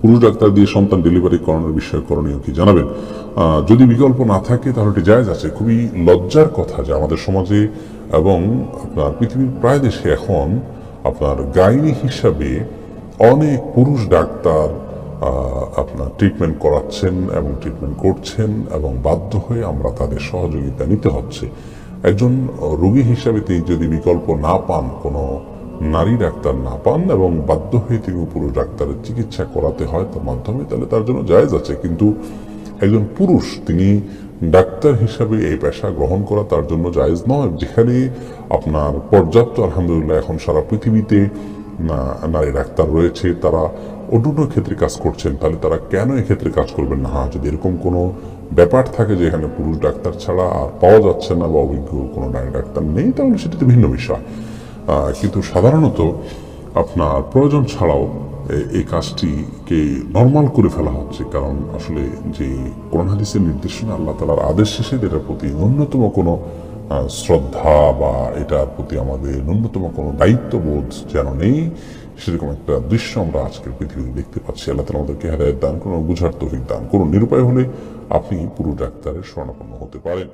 পুরুষ ডাক্তার দিয়ে সন্তান ডেলিভারি করানোর বিষয়ে করণীয় কি জানাবেন? যদি বিকল্প না থাকে, তাহলে এটি জায়জ আছে। খুবই লজ্জার কথা যে আমাদের সমাজে এবং আপনার পৃথিবীর প্রায় দেশে এখন আপনার গাইনি হিসাবে অনেক পুরুষ ডাক্তার আপনার ট্রিটমেন্ট করাচ্ছেন এবং ট্রিটমেন্ট করছেন এবং বাধ্য হয়ে আমরা তাদের সহযোগিতা নিতে হচ্ছে। একজন রোগী হিসাবে তিনি যদি বিকল্প না পান কোনো নারী ডাক্তার না পান এবং বাধ্য হয়ে তিনি পুরুষ ডাক্তারের চিকিৎসা করাতে হয় তার মাধ্যমে, তাহলে তার জন্য জায়েজ আছে। কিন্তু একজন পুরুষ, তিনি ডাক্তার হিসাবে এই পেশা গ্রহণ করা তার জন্য জায়েজ নয়। যেখানে আপনার পর্যাপ্ত, আলহামদুলিল্লাহ, এখন সারা পৃথিবীতে নারী ডাক্তার রয়েছে, তারা অন্যান্য ক্ষেত্রে কাজ করছেন। তাহলে তারা কেন এক্ষেত্রে কাজ করবেন না? হ্যাঁ যদি এরকম কোনো ব্যাপার থাকে যে এখানে পুরুষ ডাক্তার ছাড়া আর পাওয়া যাচ্ছে না বা অভিজ্ঞ কোনো নারী ডাক্তার নেই, তাহলে সেটি তো ভিন্ন বিষয়। কিন্তু সাধারণত আপনার প্রয়োজন ছাড়াও এই কাজটিকে নর্মাল করে ফেলা হচ্ছে, কারণ আসলে যে কোরআন হাদিসের নির্দেশনা, আল্লাহ তালার আদেশ শেষে এটার প্রতি ন্যূনতম কোনো শ্রদ্ধা বা এটার প্রতি আমাদের ন্যূনতম কোনো দায়িত্ববোধ যেন নেই, সেরকম একটা দৃশ্য আমরা আজকের পৃথিবীতে দেখতে পাচ্ছি। আল্লাহ তালা আমাদেরকে হেদায়ত দান করুন বুঝার তৌফিক দান করুন। নিরুপায় হলে আপনি পুরো ডাক্তারের শরণাপন্ন হতে পারেন।